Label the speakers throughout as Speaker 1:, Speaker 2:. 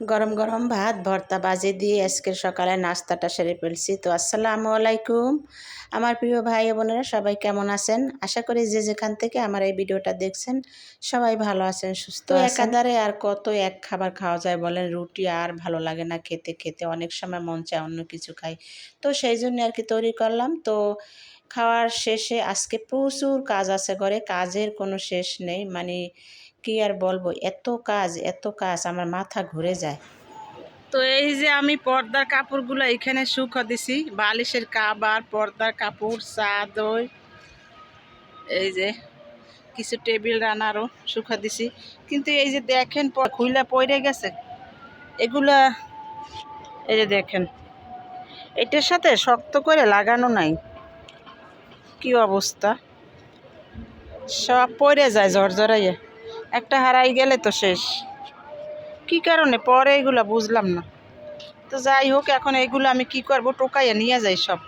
Speaker 1: গরম গরম ভাত ভর্তা বাজে দিয়ে আজকের সকালে নাস্তাটা সেরে ফেলছি। তো আসসালামু আলাইকুম। আমার প্রিয় ভাই বোনেরা সবাই কেমন আছেন? আশা করি যে যেখান থেকে আমার এই ভিডিওটা দেখছেন সবাই ভালো আছেন সুস্থ একাধারে আর কত এক খাবার খাওয়া যায় বলেন রুটি আর ভালো লাগে না খেতে খেতে অনেক সময় মন চায় অন্য কিছু খাই। তো সেই জন্য আর কি তৈরি করলাম। তো খাওয়ার শেষে আজকে প্রচুর কাজ আছে ঘরে কাজের কোনো শেষ নেই। মানে কি আর বলব? এত কাজ এত কাজ, আমার মাথা ঘুরে যায়।
Speaker 2: তো এই যে আমি পর্দার কাপড়গুলো এখানে শুকা দিছি, বালিশের কাবার, পর্দার কাপড় চাদর এই যে কিছু টেবিল রানারও শুকা দিছি। কিন্তু এই যে দেখেন খুইলা পড়ে গেছে। এগুলা, এই যে দেখেন, এটার সাথে শক্ত করে লাগানো নাই। কি অবস্থা? সব পড়ে যায় ঝরঝরাইয়া। একটা হারাই গেলে তো শেষ। কি কারণে? পরে এগুলা বুঝলাম না। তো যাই হোক, এখন এইগুলো আমি কি করব? টোকাইয়া নিয়ে যাই সব।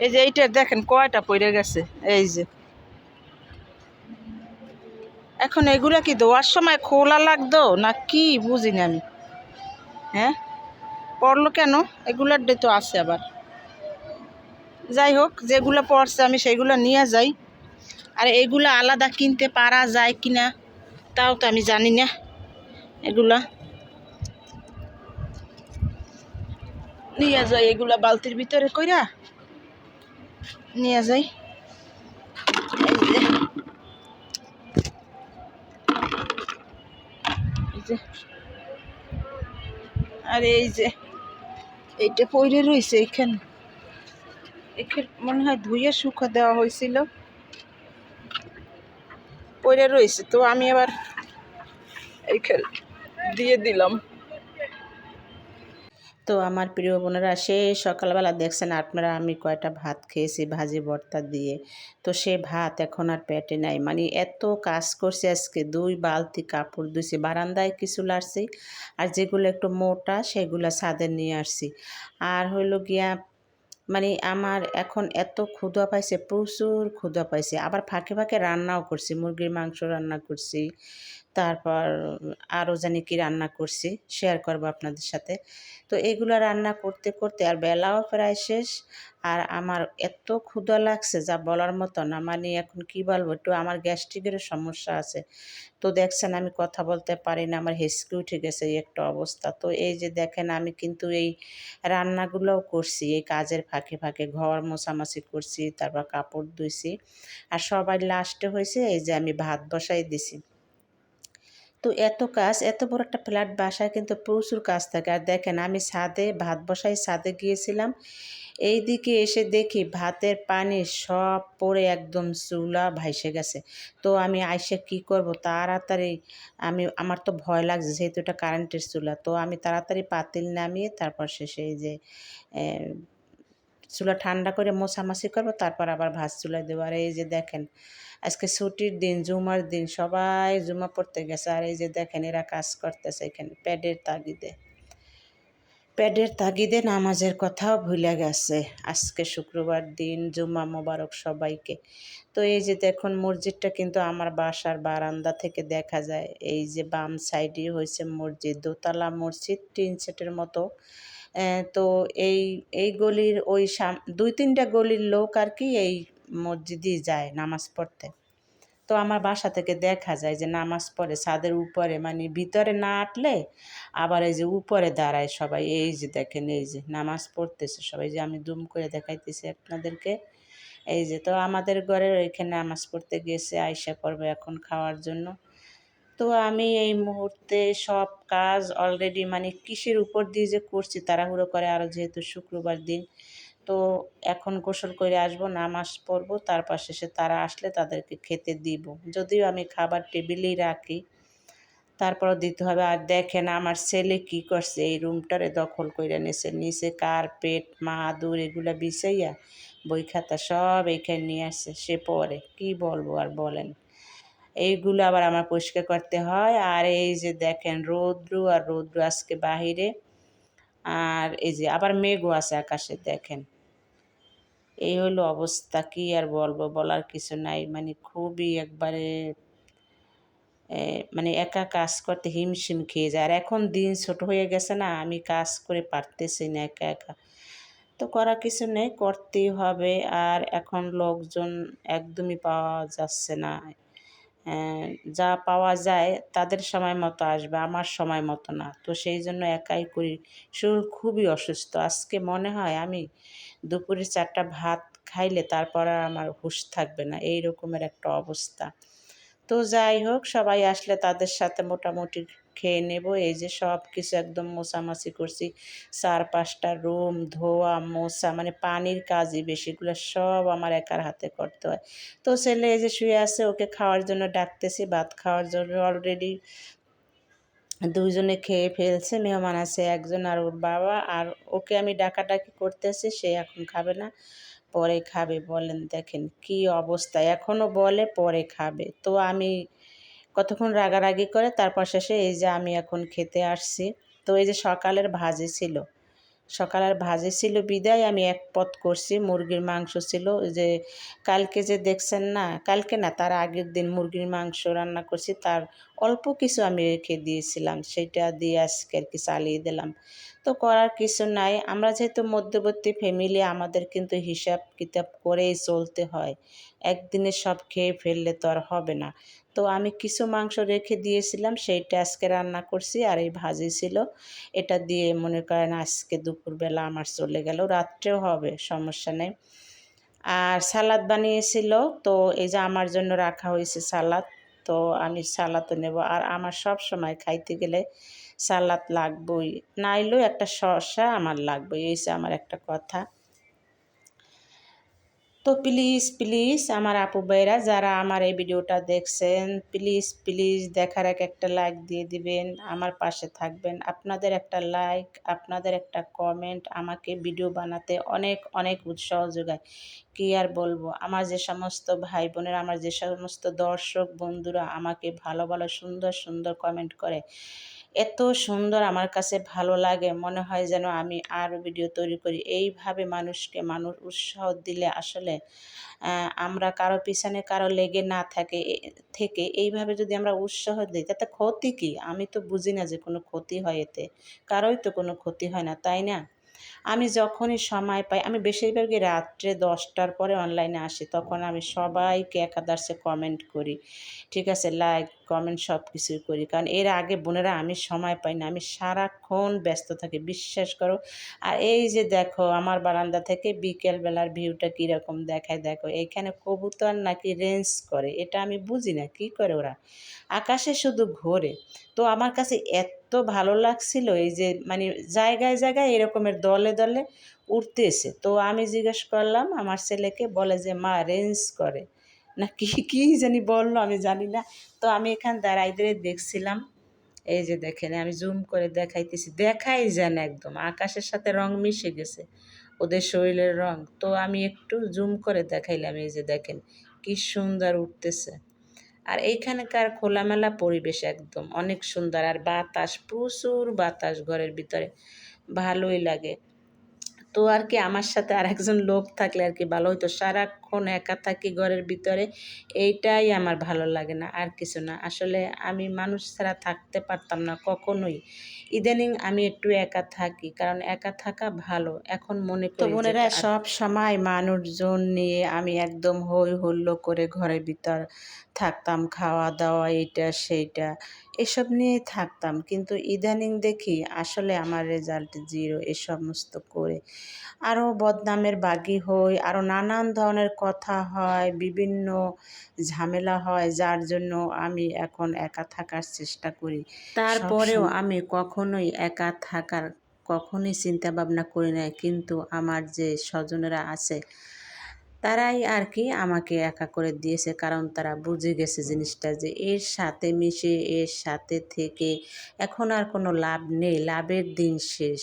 Speaker 2: এই যে এইটার দেখেন, কয়টা পড়ে গেছে? এই যে। এখন এগুলা কি দেওয়ার সময় খোলা লাগতো? না কি? বুঝি না আমি। হ্যাঁ? পড়ল কেন? এগুলার ডে তো আছে আবার। যাই হোক, যেগুলো পড়ছে আমি সেগুলো নিয়ে যাই। আর এগুলো আলাদা কিনতে পারা যায় কিনা? তাও তো আমি জানি না এগুলা। নিয়ে যাই এগুলা বালতির ভিতরে কইরা। নিয়ে যাই। আর এই যে। এইটা পইরে রয়েছে এখানে। এখানে মনে হয় ধুয়ে শুকা দেওয়া হয়েছিল পরে রয়েছে, তো আমি আবার এইখানে দিয়ে দিলাম।
Speaker 1: তো আমার প্রিয় বোনেরা, সে সকালবেলা দেখছেন আপনারা, আমি কয়টা ভাত খেয়েছি, ভাজি ভর্তা দিয়ে। তো সে ভাত এখন আর পেটে নাই। মানে এত কাজ করছে আজকে, দুই বালতি কাপড় ধুইছি, বারান্দায় কিছু লাড়ছি, আর যেগুলো একটু মোটা, সেগুলো ছাদে নিয়ে আসছি। আর হইল গিয়া মানে আমার এখন এত ক্ষুধা পাইছে, প্রচুর ক্ষুধা পাইছে। আবার ফাঁকে ফাঁকে রান্নাও করছি, মুরগির মাংস রান্না করছি। তারপর আরও জানি কি রান্না করছি শেয়ার করব আপনাদের সাথে। তো এগুলো রান্না করতে করতে আর বেলাও প্রায় শেষ, আর আমার এত ক্ষুধা লাগছে যা বলার মতো না মানে এখন কি বলব, একটু আমার গ্যাস্ট্রিকেরও সমস্যা আছে। তো দেখছেন আমি কথা বলতে পারি না, আমার হেসকে উঠে গেছে এই একটা অবস্থা। তো এই যে দেখেন আমি কিন্তু এই রান্নাগুলোও করছি, এই কাজের ফাঁকে ফাঁকে ঘর মোছামাছি করছি, তারপর কাপড় ধুইছি। আর সবাই লাস্টে হয়েছে এই যে আমি ভাত বসাই দিছি। তো এত কাজ, এত বড় একটা ফ্ল্যাট বাসায় কিন্তু প্রচুর কাজ থাকে। আর দেখেন, আমি ছাদে ভাত বসাই, ছাদে গিয়েছিলাম। এই দিকে এসে দেখি ভাতের পানি সব পড়ে একদম চুলা ভাইসে গেছে। তো আমি আইসে কি করব? তাড়াতাড়ি আমি, আমার তো ভয় লাগছে যেহেতু এটা কারেন্টের চুলা। তো আমি তাড়াতাড়ি পাতিল নামিয়ে তারপর শেষে এই যে চুলা ঠান্ডা করে মোছামাছি করব, তারপর আবার ভাত চুলায় দেবো। আর এই যে দেখেন, আজকে ছুটির দিন, জুমার দিন, সবাই জুমা পড়তে গেছে। আর এই যে দেখেন, এরা কাজ করতেছে এখানে প্যাডের তাগিদে। প্যাডের তাগিদে নামাজের কথাও ভুলে গেছে। আজকে শুক্রবার দিন জুম্মা মোবারক সবাইকে। তো এই যে দেখুন, মসজিদটা কিন্তু আমার বাসার বারান্দা থেকে দেখা যায়। এই যে বাম সাইডে হয়েছে মসজিদ, দোতলা মসজিদ, টিন সেটের মতো। তো এই এই গলির ওই সাম, দুই তিনটা গলির লোক আর কি এই মসজিদই যায় নামাজ পড়তে। তো আমার বাসা থেকে দেখা যায় যে নামাজ পড়ে, ছাদের উপরে মানে ভিতরে না আটলে আবার এই যে উপরে দাঁড়ায় সবাই, এই যে দেখেন, এই যে নামাজ পড়তেছে সবাই, যে আমি দুম করে দেখাইতেছি আপনাদেরকে। এই যে, তো আমাদের ঘরের ওইখানে নামাজ পড়তে গেছে আয়সা করবে এখন খাওয়ার জন্য। তো আমি এই মুহূর্তে সব কাজ অলরেডি মানে কিসের উপর দিয়ে যে করছি তাড়াহুড়ো করে আরও যেহেতু শুক্রবার দিন, তো এখন গোসল করে আসব, নামাজ পড়ব তারপর শেষে তারা আসলে তাদেরকে খেতে দিব। যদিও আমি খাবার টেবিলেই রাখি, তারপরও দিতে হবে। আর দেখেন আমার ছেলে কি করছে, এই রুমটারে দখল করে নিছে নিচে কার্পেট মাদুর, এগুলা বিছাইয়া বই খাতা সব এইখানে নিয়ে আসছে, সে পরে, কি বলব আর বলেন। এইগুলো আবার আমার পরিষ্কার করতে হয়। আর এই যে দেখেন রৌদ্র আর রৌদ্র আজকে বাহিরে। আর এই যে আবার মেঘও আছে আকাশে, দেখেন। এই হলো অবস্থা, কি আর বলব, বলার কিছু নাই। মানে খুবই একবারে মানে একা কাজ করতে হিমশিম খেয়ে যায়। আর এখন দিন ছোট হয়ে গেছে না, আমি কাজ করে পারতেছি না একা একা। তো করা কিছু নেই, করতেই হবে। আর এখন লোকজন একদমই পাওয়া যাচ্ছে না। যা পাওয়া যায় তাদের সময় মতো আসবে, আমার সময় মতো না। তো সেই জন্য একাই করি। শরীর খুবই অসুস্থ। আজকে মনে হয় আমি দুপুরে চারটা ভাত খাইলে তারপর আর আমার হুশ থাকবে না। এই রকমের একটা অবস্থা। তো যাই হোক, সবাই আসলে তাদের সাথে মোটামুটি খেয়ে নেব। এই যে সব কিছু একদম মোছামাছি করছি। চার পাঁচটা রুম, ধোয়া, মোছা মানে পানির কাজই বেশিগুলো সব আমার একার হাতে করতে হয়। তো ছেলে এই যে শুয়ে আছে, ওকে খাওয়ার জন্য ডাকতেছি। ভাত খাওয়ার জন্য অলরেডি দুইজনে খেয়ে ফেলছে। মেহমান আছে একজন আর ওর বাবা। আর ওকে আমি ডাকাডাকি করতেছি, সে এখন খাবে না। পরে খাবে। বলেন দেখেন কি অবস্থা। এখনও বলে পরে খাবে। তো আমি কতক্ষণ রাগারাগি করে, তারপর শেষে এই যে আমি এখন খেতে আসছি। তো এই যে সকালের ভাজি ছিল, সকালের ভাজি ছিল, বিদায় আমি এক পথ করছি, মুরগির মাংস ছিল। ওই যে কালকে যে দেখছেন না, কালকে না, তার আগের দিন মুরগির মাংস রান্না করছি, তার অল্প কিছু আমি রেখে দিয়েছিলাম, সেটা দিয়ে আজকে আর কি চালিয়ে দিলাম। তো করার কিছু নাই। আমরা যেহেতু মধ্যবর্তী ফ্যামিলি আমাদের কিন্তু হিসাব কিতাব করেই চলতে হয়। একদিনে সব খেয়ে ফেললে তো আর হবে না। তো আমি কিছু মাংস রেখে দিয়েছিলাম, সেইটা আজকে রান্না করছি আর এই ভাজি ছিল। এটা দিয়ে মনে করেন আজকে দুপুরবেলা আমার চলে গেল, রাত্রেও হবে, সমস্যা নেই। আর সালাদ বানিয়েছিল, তো এই যে আমার জন্য রাখা হয়েছে সালাদ, তো আমি সালাদও নেব। আর আমার সব সময় খাইতে গেলে সালাদ লাগবই, নাইলেও একটা শসা আমার লাগবে এই আমার একটা কথা। তো প্লিজ প্লিজ আমার আপু ভাইরা, যারা আমার এই ভিডিওটা দেখছেন প্লিজ প্লিজ দেখার এক একটা লাইক দিয়ে দিবেন, আমার পাশে থাকবেন। আপনাদের একটা লাইক আপনাদের একটা কমেন্ট আমাকে ভিডিও বানাতে অনেক অনেক উৎসাহ যোগায়। কী আর বলব, আমার যে সমস্ত ভাই বোনেরা, আমার যে সমস্ত দর্শক বন্ধুরা আমাকে ভালো ভালো, সুন্দর সুন্দর কমেন্ট করে এত সুন্দর আমার কাছে ভালো লাগে। মনে হয় যেন আমি আরও ভিডিও তৈরি করি। এইভাবে মানুষকে মানুষ উৎসাহ দিলে আসলে আমরা কারও পিছনে কারও লেগে না থাকে থেকে এইভাবে যদি আমরা উৎসাহ দিই, তাতে ক্ষতি কী? আমি তো বুঝি না যে কোনো ক্ষতি হয় এতে। কারোই তো কোনো ক্ষতি হয় না, তাই না? আমি যখনই সময় পাই, আমি বেশিরভাগই রাত্রে দশটার পরে অনলাইনে আসি। তখন আমি সবাইকে একাদার্সে কমেন্ট করি। ঠিক আছে লাইক কমেন্ট সব কিছুই করি। কারণ এর আগে বোনেরা আমি সময় পাই না, আমি সারাক্ষণ ব্যস্ত থাকি, বিশ্বাস করো। আর এই যে দেখো, আমার বারান্দা থেকে বিকেলবেলার ভিউটা কীরকম দেখায় দেখো এইখানে কবুতর নাকি রেঞ্জ করে, এটা আমি বুঝি না, কী করে ওরা? আকাশে শুধু ঘোরে। তো আমার কাছে এত ভালো লাগছিল, এই যে মানে জায়গায় জায়গায় এরকমের দলে দলে উঠতেছে তো আমি জিজ্ঞেস করলাম, আমার ছেলেকে বলে যে, মা রেঞ্জ করে। না, কি, কী জানি বলল, আমি জানি না। তো আমি এখান দাঁড়াই দাঁড়াইদের দেখছিলাম, এই যে দেখেন, আমি জুম করে দেখাইতেছি। দেখাই যেন একদম, আকাশের সাথে রং মিশে গেছে, ওদের শরীরের রং। তো আমি একটু জুম করে দেখাইলাম, এই যে দেখেন, কি সুন্দর উঠতেছে আর এইখানকার খোলামেলা পরিবেশ একদম, অনেক সুন্দর। আর বাতাস, প্রচুর বাতাস ঘরের ভিতরে, ভালোই লাগে। তো আর কি, আমার সাথে আর একজন লোক থাকলে আর কি ভালো হতো সারাক্ষণ একা থাকি ঘরের ভিতরে এইটাই আমার ভালো লাগে না আর কিছু না। আসলে আমি মানুষ ছাড়া থাকতে পারতাম না কখনোই। ইদানিং আমি একটু একা থাকি কারণ একা থাকা ভালো। এখন মনে করি বোনেরা সব সময় মানুষজন নিয়ে আমি একদম হই হুল্লো করে ঘরের ভিতর থাকতাম খাওয়া দাওয়া এইটা সেইটা এসব নিয়েই থাকতাম। কিন্তু ইদানিং দেখি আসলে আমার রেজাল্ট জিরো এ সমস্ত করে। আরও বদনামের বাগি হই আরও নানান ধরনের কথা হয় বিভিন্ন ঝামেলা হয় যার জন্য আমি এখন একা থাকার চেষ্টা করি। তারপরেও আমি কখনোই একা থাকার কখনোই চিন্তা ভাবনা করি নাই। কিন্তু আমার যে স্বজনেরা আছে তারাই আর কি আমাকে একা করে দিয়েছে। কারণ তারা বুঝে গেছে জিনিসটা যে এর সাথে মিশে এর সাথে থেকে এখন আর কোনো লাভ নেই। লাভের দিন শেষ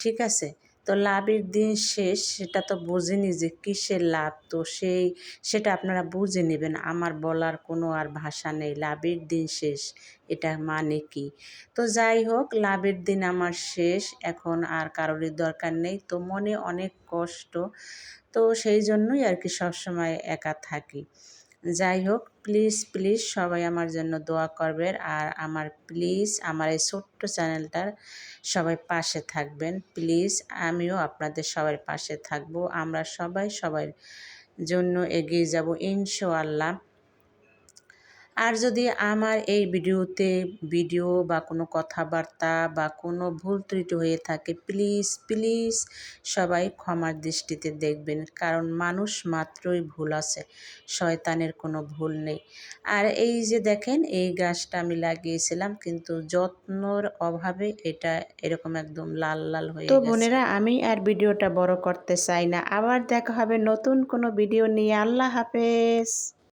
Speaker 1: ঠিক আছে? তো লাভের দিন শেষ, সেটা তো বোঝেনি যে কিসের লাভ। তো সেই, সেটা আপনারা বুঝে নেবেন। আমার বলার কোনো আর ভাষা নেই। লাভের দিন শেষ, এটা মানে কি? তো যাই হোক, লাভের দিন আমার শেষ, এখন আর কারোরই দরকার নেই। তো মনে অনেক কষ্ট, তো সেই জন্যই আর কি সবসময় একা থাকি। যাই হোক প্লিজ প্লিজ সবাই আমার জন্য দোয়া করবেন। আর আমার প্লিজ আমার এই ছোট্ট চ্যানেলটার সবাই পাশে থাকবেন। প্লিজ আমিও আপনাদের সবার পাশে থাকব। আমরা সবাই সবার জন্য এগিয়ে যাব, ইনশাআল্লাহ। আর যদি আমার এই ভিডিওতে ভিডিও বা কোনো কথাবার্তা বা কোনো ভুল ত্রুটি হয়ে থাকে প্লিজ প্লিজ সবাই ক্ষমার দৃষ্টিতে দেখবেন। কারণ মানুষ মাত্রই ভুল আছে শয়তানের কোনো ভুল নেই। আর এই যে দেখেন এই গাছটা আমি লাগিয়েছিলাম কিন্তু যত্নর অভাবে এটা এরকম একদম লাল লাল হয়ে তো বোনেরা আমি আর ভিডিওটা বড় করতে চাই না। আবার দেখা হবে নতুন কোনো ভিডিও নিয়ে। আল্লাহ হাফেজ।